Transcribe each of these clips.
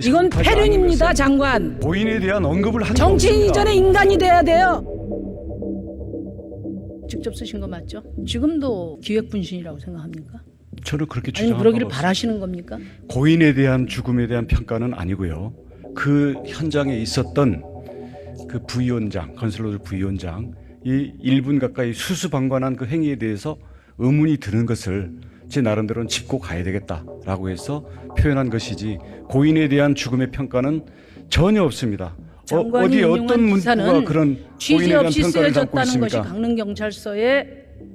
이건 패륜입니다, 장관. 고인에 대한 언급을 한게 정치인. 이전에 인간이 돼야 돼요. 직접 쓰신 거 맞죠? 지금도 기획 분신이라고 생각합니까? 저는 그렇게 아니 주장하고 그러기를 바라시는 겁니까? 고인에 대한 죽음에 대한 평가는 아니고요. 그 현장에 있었던 그 부위원장, 건설로드 부위원장 이 1분 가까이 수수방관한 그 행위에 대해서 의문이 드는 것을 제 나름대로는 짚고 가야 되겠다라고 해서 표현한 것이지 고인에 대한 죽음의 평가는 전혀 없습니다. 어, 어디 어떤 문구가 그런 대한 없이 쓰여졌다는 것이? 강릉 경찰서의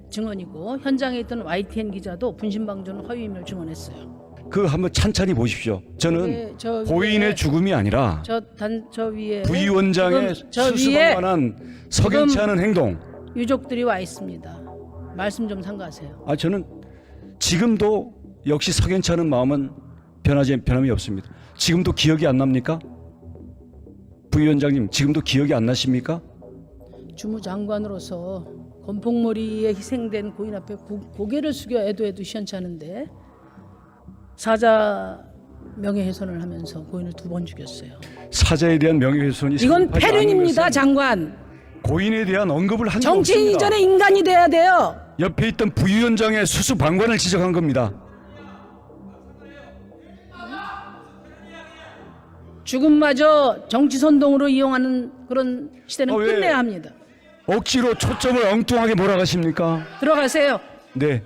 증언이고 현장에 있던 YTN 기자도 분신방조는 허위임을 증언했어요. 그 한번 찬찬히 보십시오. 저는 네, 저 고인의 죽음이 아니라 저 단 저 부위원장의 위에 수수방관한 석연치 않은 행동. 유족들이 와 있습니다. 말씀 좀 삼가하세요. 아 저는 지금도 역시 석연치 않은 마음은 변하지 변함이 없습니다. 지금도 기억이 안 납니까? 부위원장님 지금도 기억이 안 나십니까? 주무장관으로서 건폭머리에 희생된 고인 앞에 고, 고개를 숙여 애도해도 시원찮은데 사자 명예훼손을 하면서 고인을 두 번 죽였어요. 사자에 대한 명예훼손이 이건 패륜입니다, 장관. 고인에 대한 언급을 한 정치인 없습니다. 이전에 인간이 돼야 돼요. 옆에 있던 부위원장의 수수 방관을 지적한 겁니다. 죽음마저 정치 선동으로 이용하는 그런 시대는 어, 왜? 끝내야 합니다. 억지로 초점을 엉뚱하게 몰아가십니까? 들어가세요. 네.